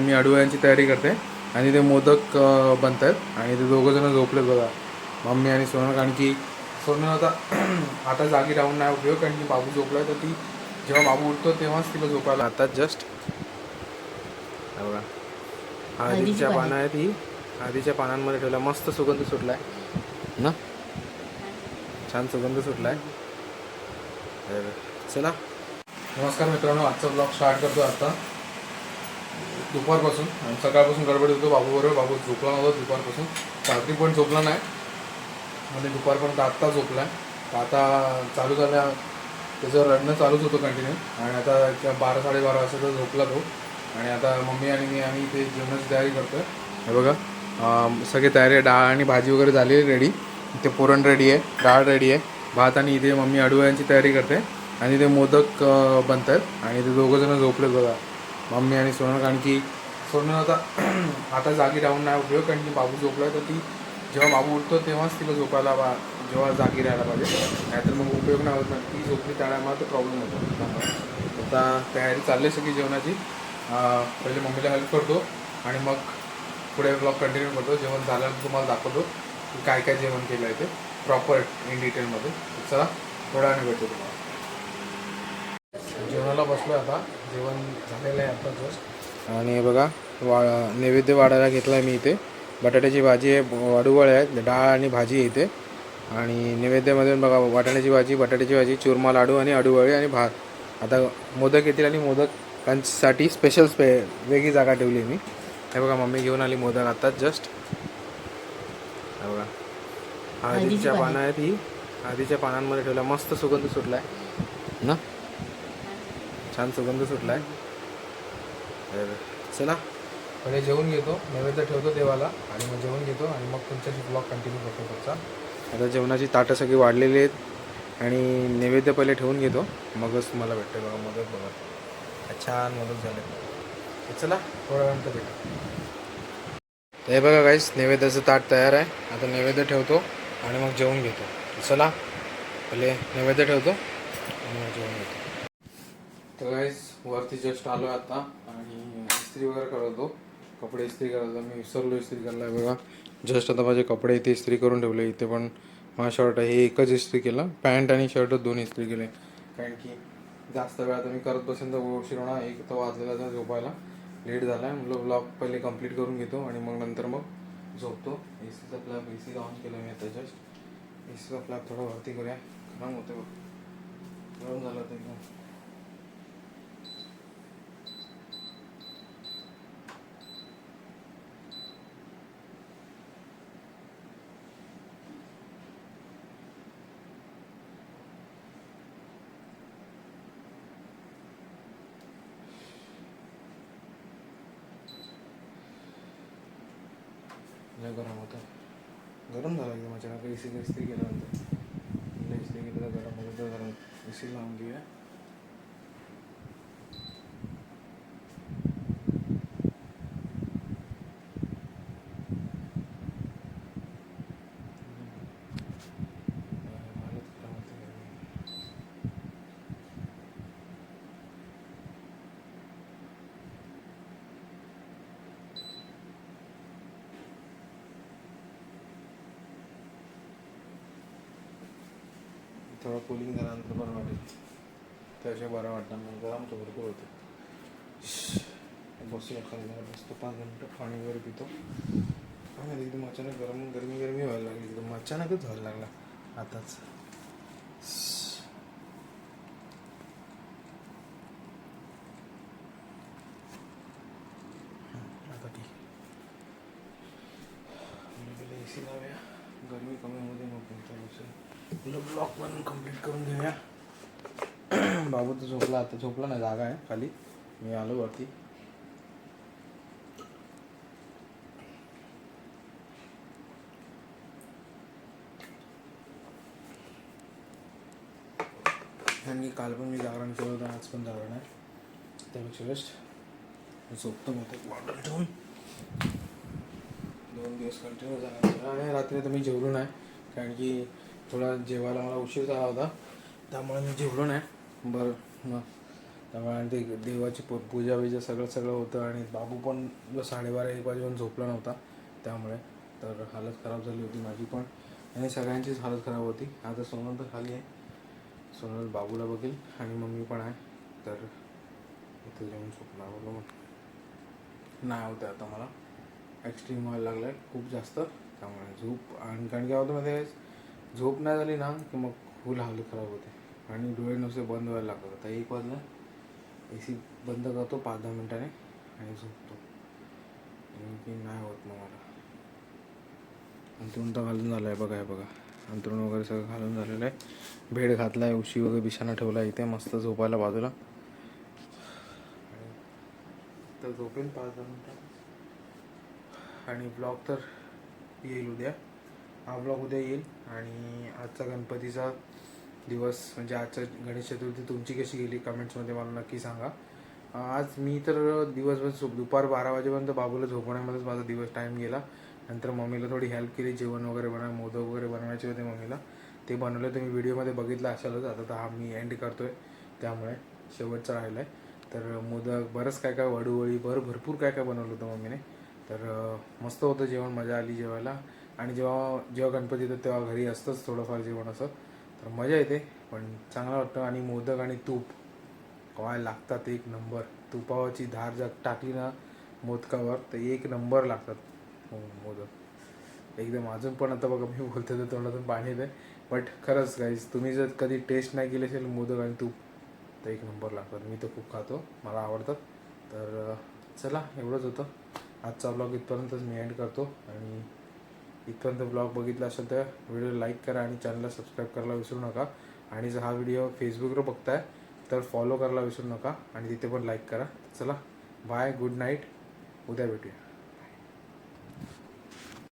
Mummy अडुळ्यांची तयारी करते आणि ते मोदक बनत आहेत आणि ते दोघं जण झोपलेत बघा मम्मी आणि सोनल. कारण की सोनल आता आता जागी राहून नाही उपयोग कारण की बाबू झोपलाय. तर ती जेव्हा बाबू उठतो तेव्हाच तिला झोपायला आता जस्ट बघा हळदीच्या पानं आहेत ही हळदीच्या पानांमध्ये ठेवल्या मस्त सुगंध सुटलाय. ना? छान सुगंध सुटलाय. तर चला. नमस्कार मित्रांनो आजचा ब्लॉग स्टार्ट करतो आता. दुपारपासून. आणि सकाळपासून गडबड होतो. बाबूबरोबर बाबू झोपला नव्हता दुपारपासून. रात्री पण झोपला नाही. म्हणजे दुपारपर्यंत आत्ता झोपला आहे. आता चालू झाल्या त्याचं रडणं चालूच होतं कंटिन्यू आणि आता त्या बारा साडेबारा वाजता तर झोपला तो. आणि आता मम्मी आणि मी आम्ही ते जेवणाची तयारी करतो हे बघा सगळी तयारी आहे. डाळ आणि भाजी वगैरे झाली आहे रेडी ते पुरण रेडी आहे डाळ रेडी आहे. भात आणि इथे मम्मी अडुळ्यांची तयारी करते. आणि ते मोदक बनत आहेत आणि ते दोघंजणं झोपले झोपलेत बघा. मम्मी आणि सोनं कारण की सोनं आता आता जागी राहून नाही उपयोग कारण की बाबू झोपला तर ती जेव्हा बाबू उठतो तेव्हाच तिला झोपायला बा जेव्हा जागी राहायला पाहिजे. नाहीतर मग उपयोग नाही होत ना ती झोपली त्या टायमाला तर प्रॉब्लेम होतो. आता तयारी चालली आहे सगळी जेवणाची. पहिले मम्मीला हेल्प करतो आणि मग पुढे ब्लॉग कंटिन्यू करतो. जेवण झाल्यानंतर तुम्हाला दाखवतो की काय काय जेवण केलं आहे ते प्रॉपर इन डिटेलमध्ये चला थोडा वेळ भेटतो तुम्हाला. जेवणाला बसलो आता. जेवण झालेलं आहे आता जस्ट. आणि हे बघा वा नैवेद्य वाढायला घेतला आहे मी इथे. बटाट्याची भाजी आहे वाडूवळे आहेत डाळ आणि भाजी आहे इथे. आणि नैवेद्यामध्ये बघा वाटाण्याची भाजी बटाट्याची भाजी चुरमा लाडू आणि अडूवळे आणि भात. आता मोदक येतील आणि मोदकांसाठी स्पेशल स्पे वेगळी जागा ठेवली आहे मी. हे बघा मम्मी घेऊन आली मोदक आत्ताच जस्ट. हे बघा. हळदीच्या पानं आहेत ही हळदीच्या पानांमध्ये ठेवल्या मस्त सुगंध सुटलाय. ना? छान सुगंध सुटलाय. तर चला. पहिले जेवून घेतो नैवेद्य ठेवतो देवाला आणि मग जेवण घेतो आणि मग तुमच्याशी ब्लॉग कंटिन्यू करतो पुढचा. आता जेवणाची ताटं सगळी वाढलेली आहेत आणि नैवेद्य पहिले ठेवून घेतो. मगच मला भेटते बघा मदत बघा. छान मदत झाले तर चला थोड्या वेळानंतर भेटू. तर हे बघा काहीच नैवेद्याचं ताट तयार आहे. आता नैवेद्य ठेवतो आणि मग जेवण घेतो. चला पहिले नैवेद्य ठेवतो आणि मग जेवण घेतो. तर गाईज वरती जस्ट आलो आता आणि इस्त्री वगैरे करतो. कपडे इस्त्री करत मी विसरलो इस्त्री करायला बघा. जस्ट आता माझे कपडे इथे इस्त्री करून ठेवले. इथे पण माझा शर्ट आहे. हे एकच इस्त्री केला. पॅन्ट आणि शर्ट दोन इस्त्री केले. कारण की जास्त वेळ आता मी करत बसेन तर उशीर होणार एक तर वाजलेला तर झोपायला. लेट झाला आहे म्हटलं ब्लॉग पहिले कंप्लीट करून घेतो आणि मग नंतर मग झोपतो. ए सीचा फ्लॅप ए सी ऑन केला मी आता जस्ट ए सीचा फ्लॅप थोडा वरती करूया. गरम होते बघ. गरम झालं होतं एकदम. लय गरम होतं. गरम झालं की माझ्या ए सी इस्त्री केल्यानंतर म्हणलं केलं तर गरम होतं तर गरम ए सी लावून घेऊया हालत खराब होते गरमी. थोडं कुलिंग झाल्यानंतर बरं वाटेल. त्याशिवाय बरं वाटणार मग गरम तो भरपूर होते. बसूया खाली बसतो पाच मिनटं पाणी वगैरे पितो. आणि एकदम अचानक गरम गरमी गरमी व्हायला लागली. एकदम अचानकच व्हायला लागला. आताच. आता ठीक. ए सी लावूया. गरमी कमी होऊ दे मग तुमच्या तुला ब्लॉक पण कंप्लीट करून घेऊया. बाबू तर झोपला? आता झोपला नाही जागा आहे खाली. मी आलो वरती. आणि काल पण मी जागरण केलं होतं आज पण जागरण आहे. त्यापेक्षा बेस्ट झोपतो मग एक बॉटल ठेवून. दोन दिवस कंटिन्यू जागरण. आणि रात्री तर मी जेवलो नाही कारण की थोडा जेवायला मला उशीर झाला होता. त्यामुळे मी जेवलो नाही. बरं मग त्यामुळे आणि ते देवाची प पूजा बिजा सगळं सगळं होतं आणि बाबू पण साडेबारा एक वाजेपर्यंत झोपला नव्हता. त्यामुळे तर हालत खराब झाली होती माझी पण. आणि सगळ्यांचीच हालत खराब होती. आता सोनल तर खाली आहे. सोनल बाबूला बघेल आणि मम्मी पण आहे. तर इथे जाऊन झोपणार होतो मग नाही होतं आता मला. एक्स्ट्रीम व्हायला लागलं आहे खूप जास्त. त्यामुळे झोप आणि कारण की होतं मध्ये झोप नाही झाली ना की मग फुल हालत खराब होते. आणि डोळे नुसते बंद व्हायला लागतात. आता एक वाजलं. ए सी बंद करतो पाच दहा मिनटाने आणि झोपतो. की नाही होत मग मला. अंतरुण तर घालून झालं आहे बघा हे बघा. अंतरुण वगैरे सगळं घालून झालेलं आहे. भेड घातला आहे उशी वगैरे बिछाना ठेवला आहे इथे मस्त झोपायला बाजूला. तर झोपेन पाच दहा मिनटं आणि ब्लॉग तर येईल उद्या. हा ब्लॉग उद्या येईल. आणि आजचा गणपतीचा दिवस म्हणजे आजचा गणेश चतुर्थी तुमची कशी गेली कमेंट्समध्ये मला नक्की सांगा. आज मी तर दिवसभर झोप दुपार बारा वाजेपर्यंत बाबूला झोपण्यामध्येच माझा दिवस टाईम गेला. नंतर मम्मीला थोडी हेल्प केली जेवण वगैरे बनवा मोदक वगैरे बनवायचे होते मम्मीला. ते बनवलं तुम्ही व्हिडिओमध्ये बघितलं असालच. आता तर हा मी एंड करतो आहे त्यामुळे शेवटचं राहिलं आहे तर मोदक बरंच काय काय वडूवळी भर भरपूर काय काय बनवलं होतं मम्मीने. तर मस्त होतं जेवण मजा आली जेवायला. आणि जेव्हा जेव्हा गणपती येतो तेव्हा घरी असतंच थोडंफार जेवण असं. तर मजा येते पण चांगलं वाटतं. आणि मोदक आणि तूप काय लागतात एक नंबर. तुपावाची धार जर टाकली ना मोदकावर तर एक नंबर लागतात हो, मोदक. एकदम अजून पण आता बघा मी बोलतो तर तोंडातून पाणी येते बट खरंच गाईज तुम्ही जर कधी टेस्ट नाही केली असेल मोदक आणि तूप तर एक नंबर लागतात. मी तर खूप खातो मला आवडतात. तर चला एवढंच होतं. आजचा ब्लॉग इथपर्यंतच मी एंड करतो. आणि इथपर्यंत ब्लॉग बघितला असेल तर व्हिडिओ लाईक करा आणि चॅनलला सबस्क्राईब करायला विसरू नका. आणि जर हा व्हिडिओ फेसबुकवर बघताय तर फॉलो करायला विसरू नका. आणि तिथे पण लाईक करा. चला बाय गुड नाईट उद्या भेटूया.